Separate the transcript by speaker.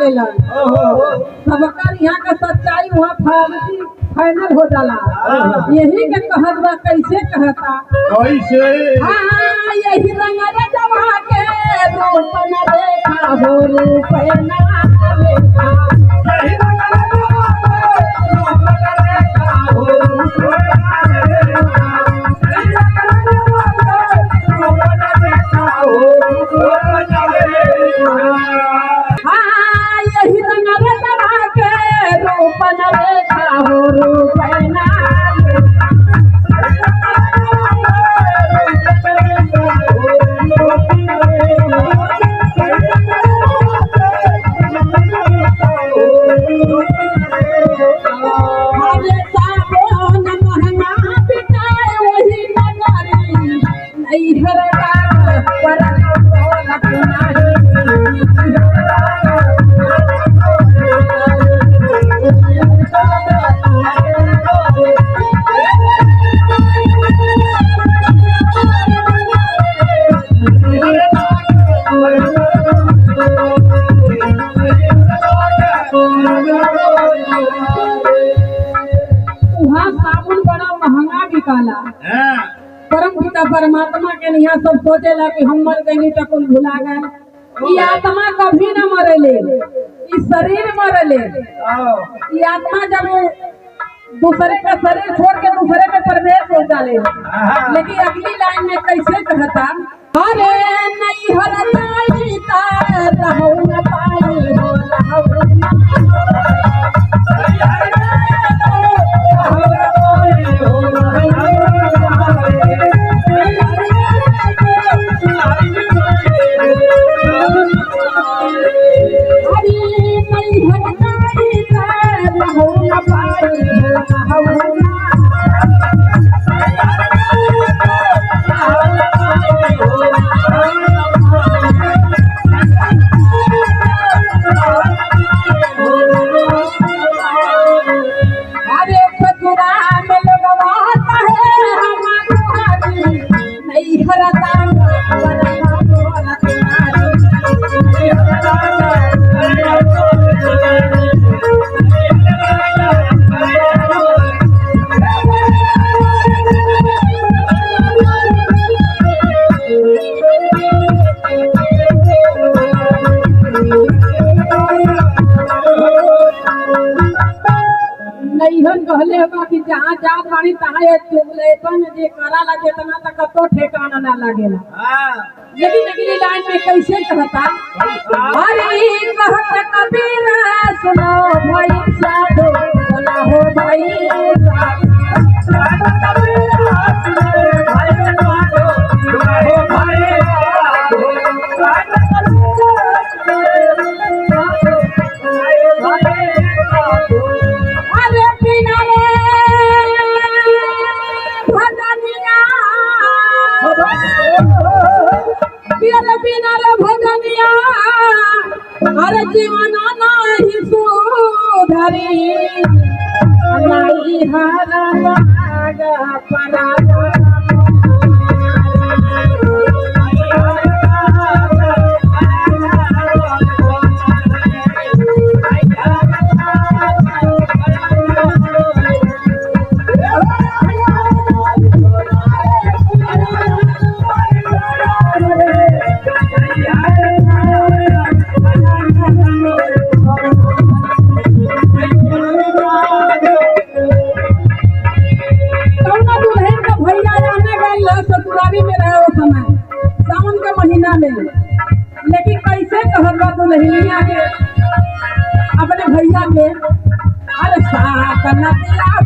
Speaker 1: लेलन सबकर यहाँ का सच्चाई वहाँ फाइनल फाइनल हो जाला। यही के कहत बा कैसे कहता?
Speaker 2: कैसे?
Speaker 1: हाँ यही रंग जवा के रूप न देखा हो रूप न परमात्मा के यहाँ सब सोचेला कि हम मर गए तो कुल भुला गए? ये आत्मा कभी न मरेले ई शरीर मरेले। ये आत्मा जब दूसरे का शरीर छोड़ के दूसरे में प्रवेश हो जाले लेकिन अगली लाइन में कैसे कहता अरे नहीं हरताई Thank you. कहले बा कि जहाँ जात बानी तहाँ ये चुगलेपन जे कराला जेतना तक तो ठेकाना ना लागेला। लेकिन अगली लाइन में कैसे कहता? अरे कहत कबीरा सुनो भाई साधु। जीवन नाही सुधरी. हर माग दुल्हनिया के अपने भैया के अरे नदिया